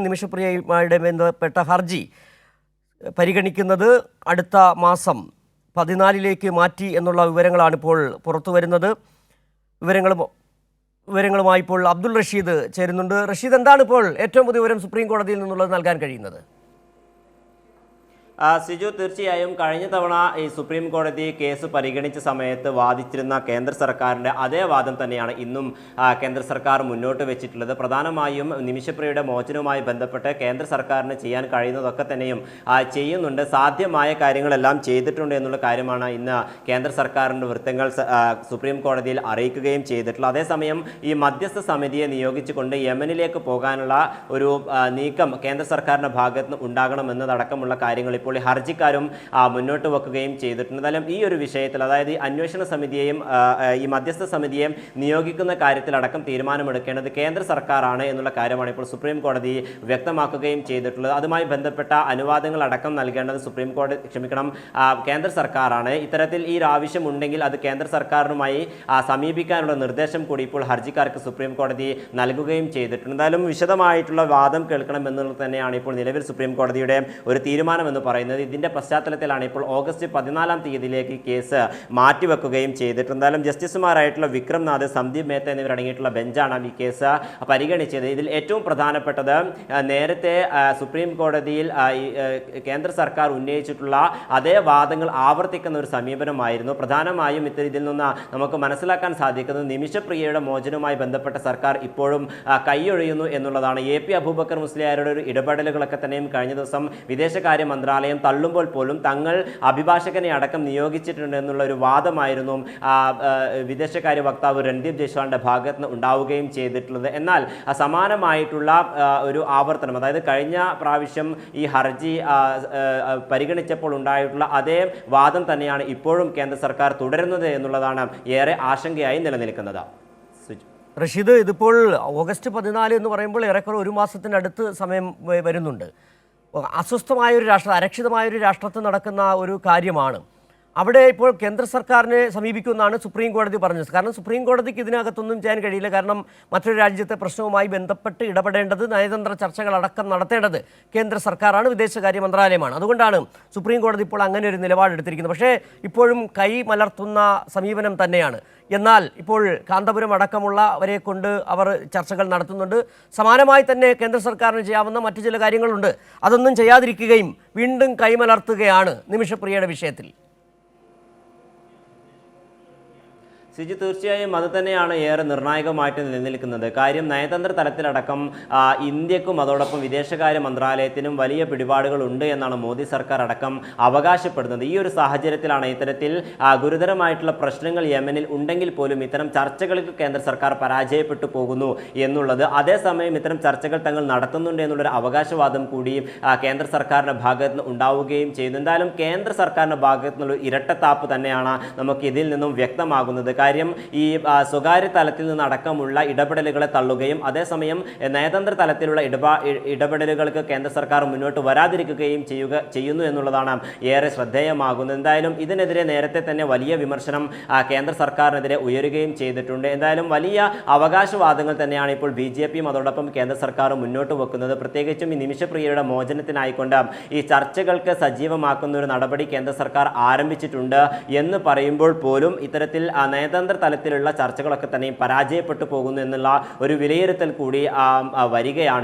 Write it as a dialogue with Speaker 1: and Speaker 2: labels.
Speaker 1: നിമിഷപ്രിയയുമായിട്ട് ബന്ധപ്പെട്ട ഹർജി പരിഗണിക്കുന്നത് അടുത്ത മാസം പതിനാലിലേക്ക് മാറ്റി എന്നുള്ള വിവരങ്ങളാണ് ഇപ്പോൾ പുറത്തു വരുന്നത്. വിവരങ്ങളും വിവരങ്ങളുമായി ഇപ്പോൾ അബ്ദുൾ റഷീദ് ചേരുന്നുണ്ട്. റഷീദ് എന്താണ് ഇപ്പോൾ ഏറ്റവും പുതിയ വിവരം സുപ്രീം കോടതിയിൽ നിന്നുള്ളത് നൽകാൻ കഴിയുന്നത്?
Speaker 2: സിജു തീർച്ചയായും കഴിഞ്ഞ തവണ ഈ സുപ്രീം കോടതി കേസ് പരിഗണിച്ച സമയത്ത് വാദിച്ചിരുന്ന കേന്ദ്ര സർക്കാരിന്റെ അതേ വാദം തന്നെയാണ് ഇന്നും കേന്ദ്ര സർക്കാർ മുന്നോട്ട് വെച്ചിട്ടുള്ളത്. പ്രധാനമായും നിമിഷപ്രിയയുടെ മോചനവുമായി ബന്ധപ്പെട്ട് കേന്ദ്ര സർക്കാരിന് ചെയ്യാൻ കഴിയുന്നതൊക്കെ തന്നെയും ചെയ്യുന്നുണ്ട്. സാധ്യമായ കാര്യങ്ങളെല്ലാം ചെയ്തിട്ടുണ്ട് എന്നുള്ള കാര്യമാണ് ഇന്ന് കേന്ദ്ര സർക്കാരിന്റെ വൃത്തങ്ങൾ സുപ്രീം കോടതിയിൽ അറിയിക്കുകയും ചെയ്തിട്ടുള്ളത്. അതേസമയം ഈ മധ്യസ്ഥ സമിതിയെ നിയോഗിച്ചുകൊണ്ട് യമനിലേക്ക് പോകാനുള്ള ഒരു നീക്കം കേന്ദ്ര സർക്കാരിന്റെ ഭാഗത്ത് ഉണ്ടാകണമെന്നതടക്കമുള്ള കാര്യങ്ങൾ ഇപ്പോൾ ഈ ഹർജിക്കാരും മുന്നോട്ട് വെക്കുകയും ചെയ്തിട്ടുണ്ട്. എന്തായാലും ഈ ഒരു വിഷയത്തിൽ അതായത് ഈ അന്വേഷണ സമിതിയെയും ഈ മധ്യസ്ഥ സമിതിയെയും നിയോഗിക്കുന്ന കാര്യത്തിലടക്കം തീരുമാനമെടുക്കേണ്ടത് കേന്ദ്ര സർക്കാരാണ് എന്നുള്ള കാര്യമാണ് ഇപ്പോൾ സുപ്രീം കോടതി വ്യക്തമാക്കുകയും ചെയ്തിട്ടുള്ളത്. അതുമായി ബന്ധപ്പെട്ട അനുവാദങ്ങൾ അടക്കം നൽകേണ്ടത് സുപ്രീം കോടതി ക്ഷമിക്കണം കേന്ദ്ര സർക്കാരാണ്. ഇത്തരത്തിൽ ഈ ഒരു ആവശ്യം ഉണ്ടെങ്കിൽ അത് കേന്ദ്ര സർക്കാരിനുമായി സമീപിക്കാനുള്ള നിർദ്ദേശം കൂടി ഇപ്പോൾ ഹർജിക്കാർക്ക് സുപ്രീം കോടതി നൽകുകയും ചെയ്തിട്ടുണ്ട്. എന്തായാലും വിശദമായിട്ടുള്ള വാദം കേൾക്കണം എന്നുള്ളത് തന്നെയാണ് ഇപ്പോൾ നിലവിൽ സുപ്രീം കോടതിയുടെ ഒരു തീരുമാനം എന്ന് പറയുന്നത്. ഇതിന്റെ പശ്ചാത്തലത്തിലാണ് ഇപ്പോൾ ഓഗസ്റ്റ് പതിനാലാം തീയതിയിലേക്ക് കേസ് മാറ്റിവെക്കുകയും ചെയ്തിട്ടുണ്ട്. എന്തായാലും ജസ്റ്റിസുമാരായിട്ടുള്ള വിക്രം നാഥ് സന്ദീപ് മേത്ത എന്നിവരടങ്ങിയിട്ടുള്ള ബെഞ്ചാണ് ഈ കേസ് പരിഗണിച്ചത്. ഇതിൽ ഏറ്റവും പ്രധാനപ്പെട്ടത് നേരത്തെ സുപ്രീം കോടതിയിൽ കേന്ദ്ര സർക്കാർ ഉന്നയിച്ചിട്ടുള്ള അതേ വാദങ്ങൾ ആവർത്തിക്കുന്ന ഒരു സമീപനമായിരുന്നു. പ്രധാനമായും ഇത്തരം ഇതിൽ നിന്ന് നമുക്ക് മനസ്സിലാക്കാൻ സാധിക്കുന്നത് നിമിഷപ്രിയയുടെ മോചനവുമായി ബന്ധപ്പെട്ട സർക്കാർ ഇപ്പോഴും കൈയൊഴിയുന്നു എന്നുള്ളതാണ്. എ പി അബൂബക്കർ മുസ്ലിയാരുടെ ഒരു ഇടപെടലുകളൊക്കെ തന്നെയും കഴിഞ്ഞ ദിവസം വിദേശകാര്യ മന്ത്രാലയം തള്ളുമ്പോൾ പോലും തങ്ങൾ അഭിഭാഷകനെ അടക്കം നിയോഗിച്ചിട്ടുണ്ട് എന്നുള്ള ഒരു വാദമായിരുന്നു വിദേശകാര്യ വക്താവ് രൺദീപ് ജയ്സ്വാളിന്റെ ഭാഗത്ത് നിന്ന് ഉണ്ടാവുകയും ചെയ്തിട്ടുള്ളത്. എന്നാൽ സമാനമായിട്ടുള്ള ഒരു ആവർത്തനം അതായത് കഴിഞ്ഞ പ്രാവശ്യം ഈ ഹർജി പരിഗണിച്ചപ്പോൾ ഉണ്ടായിട്ടുള്ള അതേ വാദം തന്നെയാണ് ഇപ്പോഴും കേന്ദ്ര സർക്കാർ തുടരുന്നത് എന്നുള്ളതാണ് ഏറെ ആശങ്കയായി നിലനിൽക്കുന്നത്.
Speaker 1: റഷീദ് ഇതിപ്പോൾ ഓഗസ്റ്റ് പതിനാല് എന്ന് പറയുമ്പോൾ ഏറെക്കുറെ ഒരു മാസത്തിനടുത്ത് സമയം വരുന്നുണ്ട്. അസ്വസ്ഥമായ ഒരു രാഷ്ട്രം അരക്ഷിതമായ ഒരു രാഷ്ട്രത്തിൽ നടക്കുന്ന ഒരു കാര്യമാണ്. അവിടെ ഇപ്പോൾ കേന്ദ്ര സർക്കാരിനെ സമീപിക്കുമെന്നാണ് സുപ്രീം കോടതി പറഞ്ഞത്. കാരണം സുപ്രീം കോടതിക്ക് ഇതിനകത്തൊന്നും ചെയ്യാൻ കഴിയില്ല. കാരണം മറ്റൊരു രാജ്യത്തെ പ്രശ്നവുമായി ബന്ധപ്പെട്ട് ഇടപെടേണ്ടത് നയതന്ത്ര ചർച്ചകളടക്കം നടത്തേണ്ടത് കേന്ദ്ര സർക്കാരാണ് വിദേശകാര്യ മന്ത്രാലയമാണ്. അതുകൊണ്ടാണ് സുപ്രീം കോടതി ഇപ്പോൾ അങ്ങനെ ഒരു നിലപാടെടുത്തിരിക്കുന്നത്. പക്ഷേ ഇപ്പോഴും കൈ മലർത്തുന്ന സമീപനം തന്നെയാണ്. എന്നാൽ ഇപ്പോൾ കാന്തപുരം അടക്കമുള്ളവരെ കൊണ്ട് അവർ ചർച്ചകൾ നടത്തുന്നുണ്ട്. സമാനമായി തന്നെ കേന്ദ്ര സർക്കാരിന് ചെയ്യാവുന്ന മറ്റു ചില കാര്യങ്ങളുണ്ട്. അതൊന്നും ചെയ്യാതിരിക്കുകയും വീണ്ടും കൈമലർത്തുകയാണ് നിമിഷപ്രിയയുടെ വിഷയത്തിൽ.
Speaker 2: സിജി തീർച്ചയായും അത് തന്നെയാണ് ഏറെ നിർണായകമായിട്ട് നിലനിൽക്കുന്നത്. കാര്യം നയതന്ത്ര തലത്തിലടക്കം ഇന്ത്യക്കും അതോടൊപ്പം വിദേശകാര്യ മന്ത്രാലയത്തിനും വലിയ പിടിപാടുകൾ ഉണ്ട് എന്നാണ് മോദി സർക്കാർ അടക്കം അവകാശപ്പെടുന്നത്. ഈ ഒരു സാഹചര്യത്തിലാണ് ഇത്തരത്തിൽ ഗുരുതരമായിട്ടുള്ള പ്രശ്നങ്ങൾ യമനിൽ ഉണ്ടെങ്കിൽ പോലും ഇത്തരം ചർച്ചകൾക്ക് കേന്ദ്ര സർക്കാർ പരാജയപ്പെട്ടു പോകുന്നു എന്നുള്ളത്. അതേസമയം ഇത്തരം ചർച്ചകൾ തങ്ങൾ നടത്തുന്നുണ്ട് എന്നുള്ളൊരു അവകാശവാദം കൂടി കേന്ദ്ര സർക്കാരിന്റെ ഭാഗത്ത് നിന്ന് ഉണ്ടാവുകയും ചെയ്യുന്നു. എന്തായാലും കേന്ദ്ര സർക്കാരിന്റെ ഭാഗത്തു നിന്നുള്ള ഇരട്ടത്താപ്പ് തന്നെയാണ് നമുക്ക് ഇതിൽ നിന്നും വ്യക്തമാകുന്നത്. കാര്യം ഈ സ്വകാര്യ തലത്തിൽ നിന്നടക്കമുള്ള ഇടപെടലുകളെ തള്ളുകയും അതേസമയം നയതന്ത്ര തലത്തിലുള്ള ഇടപാ ഇടപെടലുകൾക്ക് കേന്ദ്ര സർക്കാർ മുന്നോട്ട് വരാതിരിക്കുകയും ചെയ്യുക ചെയ്യുന്നു എന്നുള്ളതാണ് ഏറെ ശ്രദ്ധേയമാകുന്നത്. എന്തായാലും ഇതിനെതിരെ നേരത്തെ തന്നെ വലിയ വിമർശനം കേന്ദ്ര സർക്കാരിനെതിരെ ഉയരുകയും ചെയ്തിട്ടുണ്ട്. എന്തായാലും വലിയ അവകാശവാദങ്ങൾ തന്നെയാണ് ഇപ്പോൾ ബി ജെ പിയും അതോടൊപ്പം കേന്ദ്ര സർക്കാരും മുന്നോട്ട് വെക്കുന്നത്. പ്രത്യേകിച്ചും ഈ നിമിഷപ്രിയയുടെ മോചനത്തിനായിക്കൊണ്ട് ഈ ചർച്ചകൾക്ക് സജീവമാക്കുന്ന ഒരു നടപടി കേന്ദ്ര സർക്കാർ ആരംഭിച്ചിട്ടുണ്ട് എന്ന് പറയുമ്പോൾ പോലും ഇത്തരത്തിൽ ആ, നയതന്ത്ര തലത്തിലുള്ള ചർച്ചകളൊക്കെ തന്നെയും പരാജയപ്പെട്ടു പോകുന്നു എന്നുള്ള ഒരു വിലയിരുത്തൽ കൂടി വരികയാണ്.